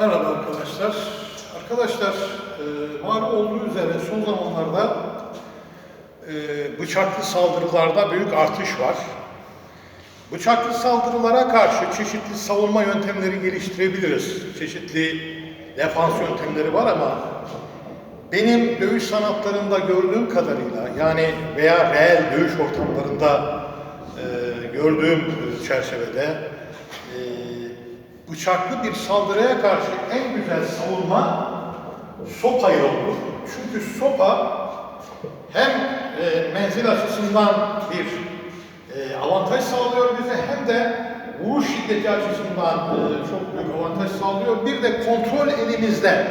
Merhaba arkadaşlar. Arkadaşlar, e, malum olduğu üzere son zamanlarda e, bıçaklı saldırılarda büyük artış var. Bıçaklı saldırılara karşı çeşitli savunma yöntemleri geliştirebiliriz. Çeşitli defans yöntemleri var ama benim dövüş sanatlarında gördüğüm kadarıyla yani veya reel dövüş ortamlarında e, gördüğüm çerçevede e, bıçaklı bir saldırıya karşı en güzel savunma sopa olur. Çünkü sopa hem e, menzil açısından bir e, avantaj sağlıyor bize hem de vuruş şiddeti açısından e, çok büyük avantaj sağlıyor. Bir de kontrol elimizde.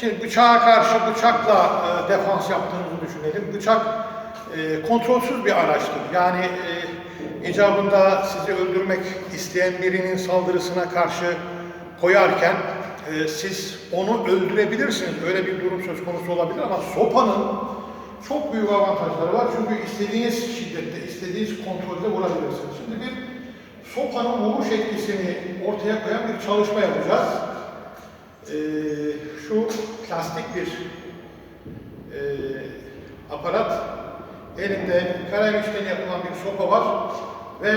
Şimdi bıçağa karşı bıçakla e, defans yaptığımızı düşünelim. Bıçak e, kontrolsüz bir araçtır. Yani e, icabında sizi öldürmek isteyen birinin saldırısına karşı koyarken e, siz onu öldürebilirsiniz. Öyle bir durum söz konusu olabilir ama sopanın çok büyük avantajları var. Çünkü istediğiniz şiddette, istediğiniz kontrolde vurabilirsiniz. Şimdi bir sopanın vuruş etkisini ortaya koyan bir çalışma yapacağız. Ee, şu plastik bir e, aparat, elinde işlemi yapılan bir sopa var ve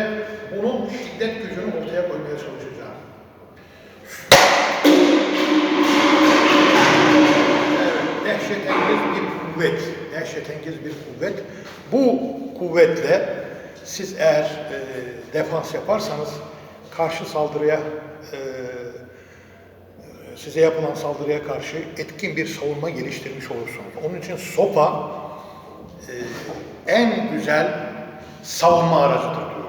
bunun şiddet gücünü ortaya koymaya çalışacağım. Evet, dehşetengiz bir kuvvet, dehşetengiz bir kuvvet. Bu kuvvetle siz eğer e, defans yaparsanız karşı saldırıya e, size yapılan saldırıya karşı etkin bir savunma geliştirmiş olursunuz. Onun için sopa e, en güzel savunma aracıdır